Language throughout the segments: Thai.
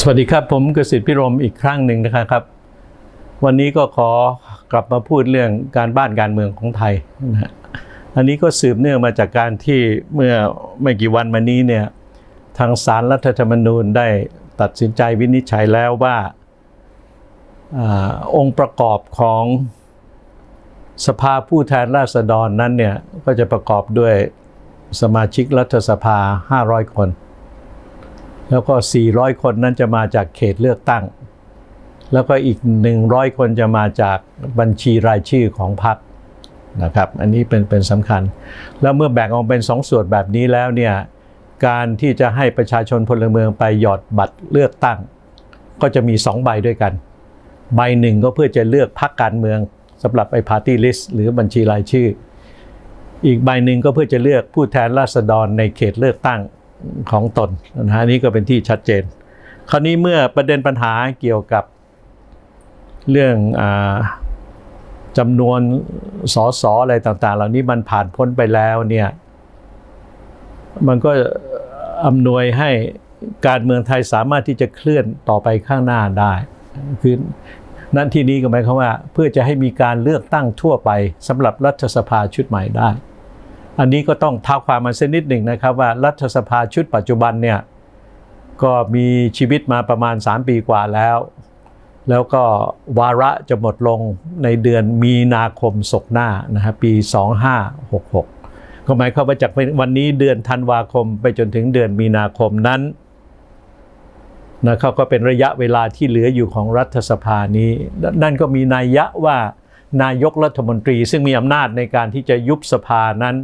สวัสดีครับ ผมกสิทธิ์พิรมอีกครั้งหนึ่งนะครับ วันนี้ก็ขอกลับมาพูดเรื่องการบ้านการเมืองของไทยนะอันนี้ก็สืบเนื่องมาจากการที่เมื่อไม่กี่วันมานี้เนี่ยทางสารรัฐธรรมนูญได้ตัดสินใจวินิจฉัยแล้วว่าอองค์ประกอบของสภาผู้แทนราษฎรนั้นเนี่ยก็จะประกอบด้วยสมาชิกรัฐสภา 500 คน แล้วก็ 400 คนนั้นจะมาจากเขตเลือกตั้ง แล้วก็อีก 100 คนจะมาจากบัญชีรายชื่อของพรรคนะครับ อันนี้เป็นเป็นสำคัญ แล้วเมื่อแบ่งออกเป็น 2ส่วนแบบนี้แล้วเนี่ย การที่จะให้ประชาชนพลเมืองไปหยอดบัตรเลือกตั้ง ก็จะมี 2 ใบด้วยกัน ใบหนึ่งก็เพื่อจะเลือกพรรคการเมืองสำหรับไอ้ party list หรือบัญชีรายชื่อ อีกใบหนึ่งก็เพื่อจะเลือกผู้แทนราษฎรในเขตเลือกตั้ง ของตนนะฮะนี้ก็เป็นที่ชัดเจน คราวนี้เมื่อประเด็นปัญหาเกี่ยวกับเรื่องอจำนวนสอสออะไรต่าง ๆ เหล่านี้มันผ่านพ้นไปแล้วเนี่ยมันก็อำนวยให้การเมืองไทยสามารถที่จะเคลื่อนต่อไปข้างหน้าได้ คือนั่นที่นี้ก็หมายความว่า เพื่อจะให้มีการเลือกตั้งทั่วไปสำหรับรัฐสภาชุดใหม่ได้ อันนี้ก็ต้องท้าความมาเส้นนิดหนึ่งนะครับว่ารัฐสภาชุดปัจจุบันเนี่ยก็มีชีวิตมาประมาณ 3 ปีกว่าแล้ว แล้วก็วาระจะหมดลงในเดือนมีนาคมศกหน้านะฮะปี 2566ก็หมายความว่าจากวันนี้เดือนธันวาคมไปจนถึงเดือนมีนาคมนั้นนะครับก็เป็นระยะเวลาที่เหลืออยู่ของรัฐสภานี้ นั่นก็มีนัยยะว่านายกรัฐมนตรี ซึ่งมีอำนาจในการที่จะยุบสภานั้น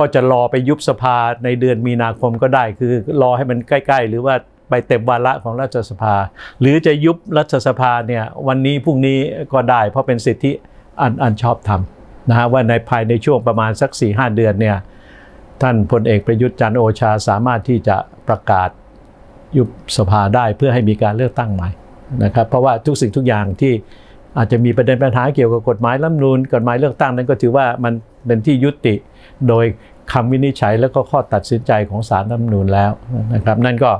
ก็จะรอไปยุบสภาในเดือนมีนาคมก็ได้ คือรอให้มันใกล้ ๆ หรือว่าไปเต็มวาระของรัฐสภา หรือจะยุบรัฐสภาเนี่ยวันนี้พรุ่งนี้ก็ได้เพราะเป็นสิทธิอันอันชอบธรรมนะฮะว่าในภายในช่วงประมาณสัก4ีหเดือนเนี่ยท่านพลเอกประยุทธ์จันโอชาสามารถที่จะประกาศยุบสภาได้เพื่อให้มีการเลือกตั้งใหม่นะครับเพราะว่าทุกสิ่งทุกอย่างที่อาจจะมีประเด็นปัญหาเกี่ยวกับกฎหมายรัฐมนูญกฎหมายเลือกตั้งนั้นก็ถือว่ามันเป็นที่ยุติโดย คำวินิจฉัยแล้วก็ข้อตัดสินใจของศาลรัฐนูญแล้วนะครับ นั่นก็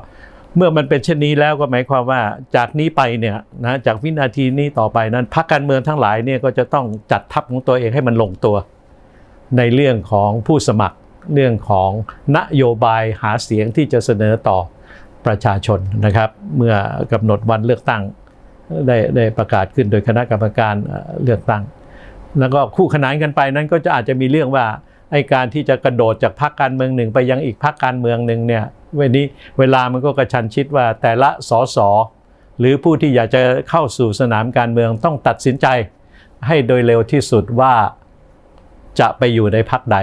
เมื่อมันเป็นเช่นนี้แล้วก็หมายความว่าจากนี้ไปเนี่ยนะจากวินาทีนี้ต่อไปนั้นพรรคการเมืองทั้งหลายเนี่ยก็จะต้องจัดทัพของตัวเองให้มันลงตัว ในเรื่องของผู้สมัครเรื่องของนโยบายหาเสียงที่จะเสนอต่อประชาชนนะครับ เมื่อกำหนดวันเลือกตั้งได้ได้ประกาศขึ้นโดยคณะกรรมการเอ่อเลือกตั้ง แล้วก็คู่ขนานกันไปนั้นก็จะอาจจะมีเรื่องว่า ไอการที่จะกระโดดจากพรรคการเมืองหนึ่งไปยังอีกพรรคการเมืองหนึ่งเนี่ยเวนนี้เวลามันก็กระชันชิดว่าแต่ละสสหรือผู้ที่อยากจะเข้าสู่สนามการเมืองต้องตัดสินใจ ให้โดยเร็วที่สุดว่าจะไปอยู่ในพรรคใด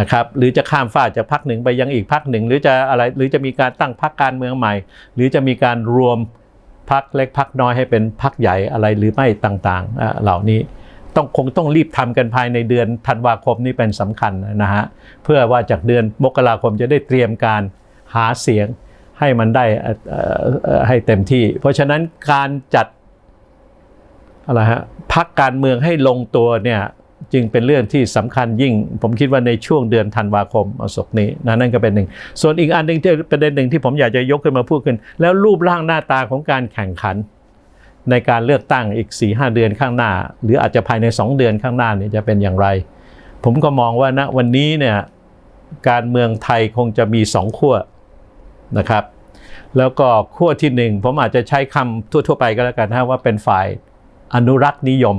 นะครับหรือจะข้ามฟ้าจากพรรคหนึ่งไปยังอีกพรรคหนึ่ง หรือจะอะไรหรือจะมีการตั้งพรรคการเมืองใหม่ หรือจะมีการรวมพรรคเล็กพรรคน้อยให้เป็นพรรคใหญ่อะไรหรือไม่ต่างๆเหล่านี้ ต้องคงต้องรีบทำกันภายในเดือนธันวาคมนี้เป็นสำคัญนะฮะเพื่อว่าจากเดือนมกราคมจะได้เตรียมการหาเสียงให้มันได้ให้เต็มที่ เพราะฉะนั้นการจัดอะไรฮะพักการเมืองให้ลงตัวเนี่ยจึงเป็นเรื่องที่สำคัญยิ่ง ผมคิดว่าในช่วงเดือนธันวาคมอศกนี้นะนั่นก็เป็นหนึ่ง ส่วนอีกอันหนึ่งที่ประเด็นหนึ่งที่ผมอยากจะยกขึ้นมาพูดขึ้น แล้วรูปร่างหน้าตาของการแข่งขัน ในการเลือกตั้งอีก4ีหเดือนข้างหน้า หรืออาจจะภายใน 2 เดือนข้างหน้าเนี่ยจะเป็นอย่างไร ผมก็มองว่าณวันนี้เนี่ยการเมืองไทยคงจะมีสองขั้วนะครับ แล้วก็ขั้วที่หนึ่งผมอาจจะใช้คำทั่วๆไปก็แล้วกันนะว่าเป็นฝ่ายอนุรักษ์นิยม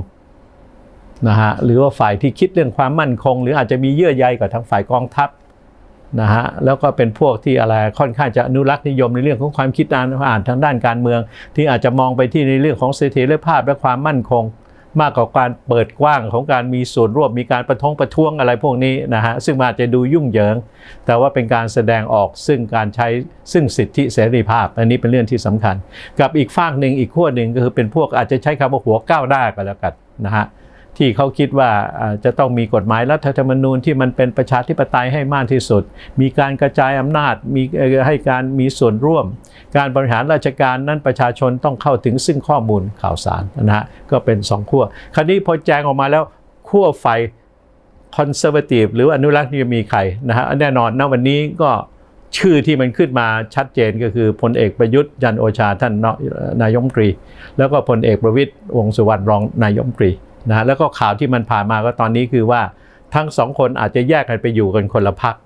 นะฮะหรือว่าฝ่ายที่คิดเรื่องความมั่นคง หรืออาจจะมีเยื่อใยกับทางฝ่ายกองทัพ นะฮะแล้วก็เป็นพวกที่อะไรค่อนข้างจะอนุรักษ์นิยมในเรื่องของความคิดอ่านอ่านทางด้านการเมือง ที่อาจจะมองไปที่ในเรื่องของเสถียรภาพและความมั่นคง มากกว่าการเปิดกว้างของการมีส่วนร่วมมีการประท้วงประท้วงอะไรพวกนี้นะฮะซึ่งอาจจะดูยุ่งเหยิง แต่ว่าเป็นการแสดงออกซึ่งการใช้ซึ่งสิทธิเสรีภาพ อันนี้เป็นเรื่องที่สำคัญ กับอีกฝากหนึ่งอีกขั้วหนึ่งก็คือเป็นพวกอาจจะใช้คำว่าหัวก้าวหน้าก็แล้วกันนะฮะ ที่เขาคิดว่าจะต้องมีกฎหมายรัฐธรรมนูญที่มันเป็นประชาธิปไตยให้มากที่สุด มีการกระจายอำนาจ มีให้การมีส่วนร่วม การบริหารราชการนั้นประชาชนต้องเข้าถึงซึ่งข้อมูลข่าวสารนะฮะก็เป็นสองขั้วคราวนี้พอแจงออกมาแล้วขั้วไฟคอนเซอร์วทีฟหรืออนุรักษ์นิยมมีใครนะฮะแน่นอนณวันนี้ก็ชื่อที่มันขึ้นมาชัดเจนก็คือพลเอกประยุทธ์จันโอชาท่านนายมตรี แล้วก็พลเอกประวิตยวงสุวรรณรองนายมตรี นะแล้วก็ข่าวที่มันผ่านมาก็ตอนนี้คือว่าทั้งสองคนอาจจะแยกกันไปอยู่กันคนละพัก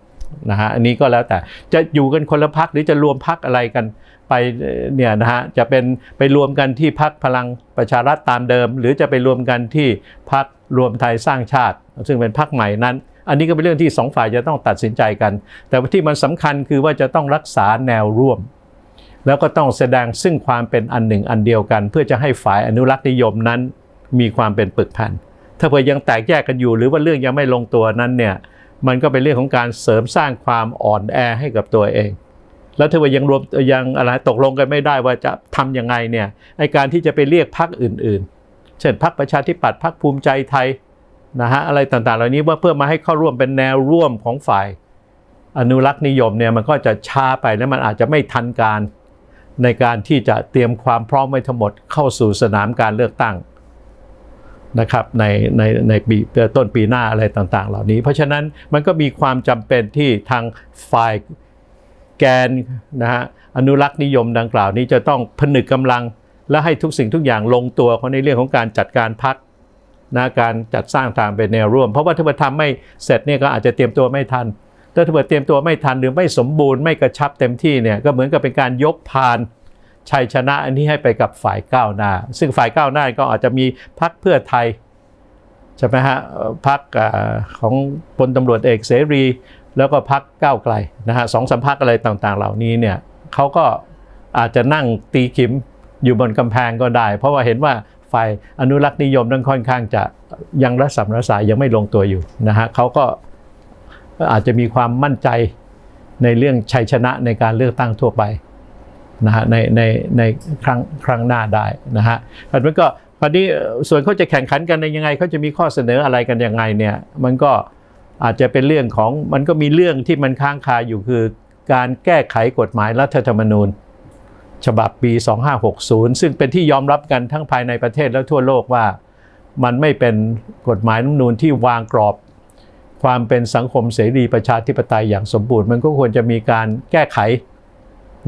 นะฮะอันนี้ก็แล้วแต่จะอยู่กันคนละพักหรือจะรวมพักอะไรกันไปเนี่ยนะฮะจะเป็นไปรวมกันที่พักพลังประชารัฐตามเดิม หรือจะไปรวมกันที่พักรวมไทยสร้างชาติ ซึ่งเป็นพักใหม่นั้น อันนี้ก็เป็นเรื่องที่สองฝ่ายจะต้องตัดสินใจกัน แต่ที่มันสำคัญคือว่าจะต้องรักษาแนวร่วม แล้วก็ต้องแสดงซึ่งความเป็นอันหนึ่งอันเดียวกัน เพื่อจะให้ฝ่ายอนุรักษ์นิยมนั้น มีความเป็นปึกแผ่นถ้าเผื่อยังแตกแยกกันอยู่ หรือว่าเรื่องยังไม่ลงตัวนั้นเนี่ยมันก็เป็นเรื่องของการเสริมสร้างความอ่อนแอให้กับตัวเอง แล้วถ้าว่ายังรวมยังอะไรตกลงกันไม่ได้ว่าจะทำยังไงเนี่ยไอการที่จะไปเรียกพรรคอื่น ๆ เช่นพรรคประชาธิปัตย์พรรคภูมิใจไทยนะฮะอะไรต่างๆ เหล่านี้ว่าเพื่อมาให้เข้าร่วมเป็นแนวร่วมของฝ่าย อนุรักษ์นิยมเนี่ยมันก็จะช้าไปและมันอาจจะไม่ทันการในการที่จะเตรียมความพร้อมไว้ทั้งหมดเข้าสู่สนามการเลือกตั้ง นะครับในในในปีต้นปีหน้าอะไรต่างๆ เหล่านี้ เพราะฉะนั้นมันก็มีความจำเป็นที่ทางฝ่ายแกนนะฮะอนุรักษ์นิยมดังกล่าวนี้จะต้องผนึกกำลัง และให้ทุกสิ่งทุกอย่างลงตัวของในเรื่องของการจัดการพักนะการจัดสร้างทางเป็นแนวร่วม เพราะว่าถ้าเกิดทำไม่เสร็จเนี่ยก็อาจจะเตรียมตัวไม่ทันถ้าเกิดเตรียมตัวไม่ทันหรือไม่สมบูรณ์ไม่กระชับเต็มที่เนี่ยก็เหมือนกับเป็นการยกพาน ชัยชนะอันนี้ให้ไปกับฝ่ายก้าวหน้า ซึ่งฝ่ายก้าวหน้าก็อาจจะมีพักเพื่อไทยใช่ไหมฮะพักของพลตำรวจเอกเสรี แล้วก็พักก้าวไกลนะฮะสองสามพักอะไรต่างๆ เหล่านี้เนี่ยเขาก็อาจจะนั่งตีขิมอยู่บนกำแพงก็ได้ เพราะว่าเห็นว่าฝ่ายอนุรักษ์นิยมนั้นค่อนข้างจะยังรัศมรสายยังไม่ลงตัวอยู่นะฮะเขาก็อาจจะมีความมั่นใจในเรื่องชัยชนะในการเลือกตั้งทั่วไป นะฮะในในในครั้งครั้งหน้าได้นะฮะเพราะฉะนั้นก็คราวนี้ส่วนเขาจะแข่งขันกันในยังไงเขาจะมีข้อเสนออะไรกันยังไงเนี่ยมันก็อาจจะเป็นเรื่องของมันก็มีเรื่องที่มันค้างคาอยู่คือการแก้ไขกฎหมายรัฐธรรมนูญ ฉบับปี 2560 ซึ่งเป็นที่ยอมรับกันทั้งภายในประเทศและทั่วโลกว่า มันไม่เป็นกฎหมายรัฐธรรมนูญที่วางกรอบความเป็นสังคมเสรีประชาธิปไตยอย่างสมบูรณ์ มันก็ควรจะมีการแก้ไข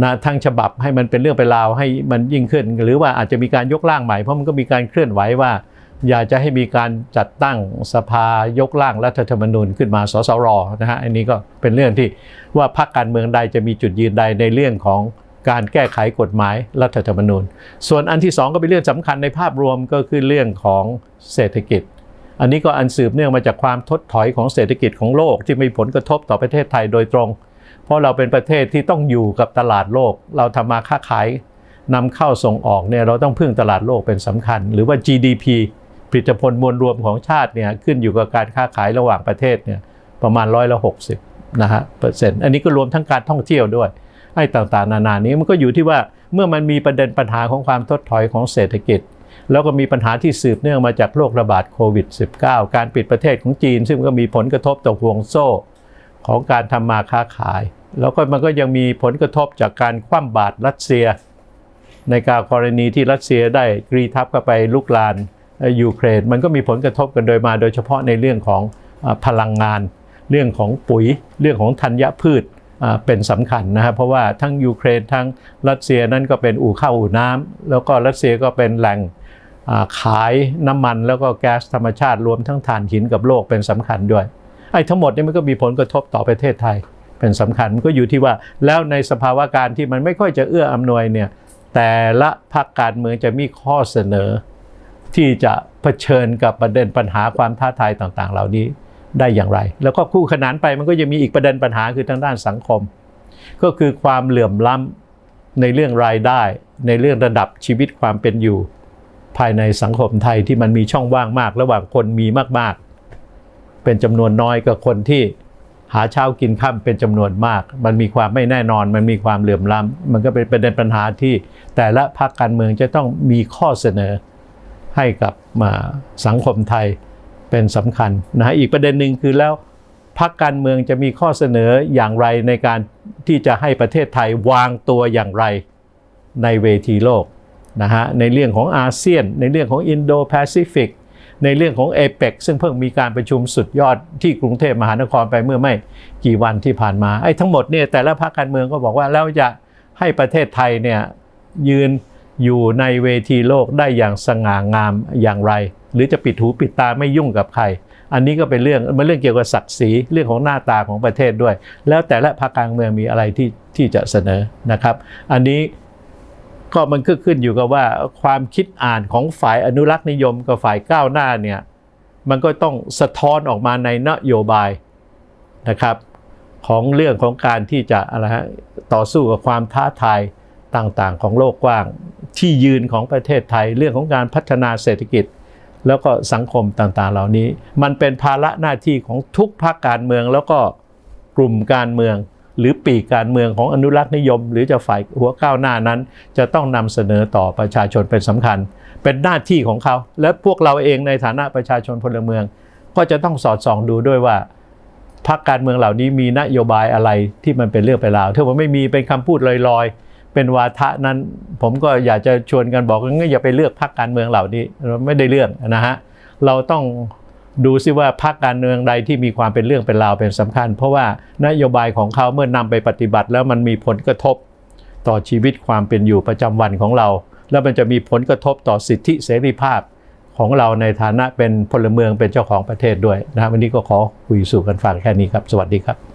นะทั้งฉบับให้มันเป็นเรื่องเป็นราวให้มันยิ่งขึ้น หรือว่าอาจจะมีการยกร่างใหม่เพราะมันก็มีการเคลื่อนไหวว่า อยากจะให้มีการจัดตั้งสภายกร่างรัฐธรรมนูญขึ้นมาสสรนะฮะอันนี้ก็เป็นเรื่องที่ว่าพรรคการเมืองใดจะมีจุดยืนใดในเรื่องของการแก้ไขกฎหมายรัฐธรรมนูญ ส่วนอันที่ 2 ก็เป็นเรื่องสำคัญในภาพรวมก็คือเรื่องของเศรษฐกิจ อันนี้ก็อันสืบเนื่องมาจากความทดถอยของเศรษฐกิจของโลกที่มีผลกระทบต่อประเทศไทยโดยตรง เพราะเราเป็นประเทศที่ต้องอยู่กับตลาดโลก เราทำมาค้าขายนำเข้าส่งออกเนี่ยเราต้องพึ่งตลาดโลกเป็นสำคัญ หรือว่า GDP ผลิตผลมวลรวมของชาติเนี่ยขึ้นอยู่กับการค้าขายระหว่างประเทศเนี่ยประมาณร้อยละหกสิบนะฮะเปอร์เซ็นต์อันนี้ก็รวมทั้งการท่องเที่ยวด้วยไอ้ต่างๆ นานานี้มันก็อยู่ที่ว่าเมื่อมันมีประเด็นปัญหาของความทดถอยของเศรษฐกิจ แล้วก็มีปัญหาที่สืบเนื่องมาจากโรคระบาดโควิด -19 การปิดประเทศของจีน ซึ่งก็มีผลกระทบต่อห่วงโซ่ ของการทำมาค้าขาย แล้วก็มันก็ยังมีผลกระทบจากการคว่ำบาตรรัสเซีย ในการกรณีที่รัสเซียได้กรีทับเข้าไปลุกลานยูเครนมันก็มีผลกระทบกันโดยมาโดยเฉพาะในเรื่องของพลังงาน เรื่องของปุ๋ย เรื่องของธัญพืชเป็นสำคัญนะครับเพราะว่าทั้งยูเครนทั้งรัสเซียนั้นก็เป็นอู่ข้าวอู่น้ำแล้วก็รัสเซียก็เป็นแหล่งขายน้ำมันแล้วก็แก๊สธรรมชาติรวมทั้งถ่านหินกับโลกเป็นสำคัญด้วย ไอ้ทั้งหมดนี่มันก็มีผลกระทบต่อประเทศไทย เป็นสำคัญมันก็อยู่ที่ว่า แล้วในสภาวะการที่มันไม่ค่อยจะเอื้ออำนวยเนี่ยแต่ละพรรคการเมืองจะมีข้อเสนอ ที่จะเผชิญกับประเด็นปัญหาความท้าทายต่างๆ เหล่านี้ได้อย่างไร แล้วก็คู่ขนานไปมันก็ยังมีอีกประเด็นปัญหาคือทางด้านสังคม ก็คือความเหลื่อมล้ำในเรื่องรายได้ ในเรื่องระดับชีวิตความเป็นอยู่ ภายในสังคมไทยที่มันมีช่องว่างมาก ระหว่างคนมีมากๆ เป็นจำนวนน้อยกับคนที่หาเช้ากินค่ำเป็นจำนวนมาก มันมีความไม่แน่นอน มันมีความเหลื่อมล้ำมันก็เป็นประเด็นปัญหาที่แต่ละพรรคการเมืองจะต้องมีข้อเสนอให้กับมาสังคมไทยเป็นสำคัญนะฮะอีกประเด็นหนึ่งคือแล้วพรรคการเมืองจะมีข้อเสนออย่างไรในการที่จะให้ประเทศไทยวางตัวอย่างไรในเวทีโลกนะฮะในเรื่องของอาเซียน ในเรื่องของอินโดแปซิฟิก ในเรื่องของเอเปกซึ่งเพิ่งมีการประชุมสุดยอดที่กรุงเทพมหานครไปเมื่อไม่กี่วันที่ผ่านมาไอ้ทั้งหมดเนี่ยแต่ละพรรคการเมืองก็บอกว่าแล้วจะให้ประเทศไทยเนี่ยยืนอยู่ในเวทีโลกได้อย่างสง่างามอย่างไร หรือจะปิดหูปิดตาไม่ยุ่งกับใคร อันนี้ก็เป็นเรื่องมันเรื่องเกี่ยวกับศักดิ์ศรีเรื่องของหน้าตาของประเทศด้วย แล้วแต่ละพรรคการเมืองมีอะไรที่ที่จะเสนอนะครับ อันนี้ ก็มันก็ขึ้นอยู่กับว่าความคิดอ่านของฝ่ายอนุรักษ์นิยมกับฝ่ายก้าวหน้าเนี่ยมันก็ต้องสะท้อนออกมาในนโยบายนะครับของเรื่องของการที่จะอะไรฮะต่อสู้กับความท้าทายต่างๆ ของโลกกว้าง ที่ยืนของประเทศไทย เรื่องของการพัฒนาเศรษฐกิจ แล้วก็สังคมต่างๆ เหล่านี้ มันเป็นภาระหน้าที่ของทุกภาคการเมืองแล้วก็กลุ่มการเมือง หรือปีกการเมืองของอนุรักษ์นิยม หรือจะฝ่ายหัวก้าวหน้านั้น จะต้องนำเสนอต่อประชาชนเป็นสำคัญ เป็นหน้าที่ของเขา และพวกเราเองในฐานะประชาชนพลเมือง ก็จะต้องสอดส่องดูด้วยว่าพรรคการเมืองเหล่านี้มีนโยบายอะไรที่มันเป็นเรื่องเป็นราวถ้าว่าไม่มีเป็นคำพูดลอยๆ เป็นวาทะนั้น ผมก็อยากจะชวนกันบอกว่าอย่าไปเลือกพรรคการเมืองเหล่านี้เราไม่ได้เรื่องนะฮะเราต้อง ดูซิว่าพรรคการเมืองใดที่มีความเป็นเรื่องเป็นราวเป็นสำคัญ เพราะว่านโยบายของเขาเมื่อนำไปปฏิบัติ แล้วมันมีผลกระทบต่อชีวิตความเป็นอยู่ประจำวันของเรา แล้วมันจะมีผลกระทบต่อสิทธิเสรีภาพของเราในฐานะเป็นพลเมืองเป็นเจ้าของประเทศด้วยนะวันนี้ก็ขอคุยสู่กันฟังแค่นี้ครับ สวัสดีครับ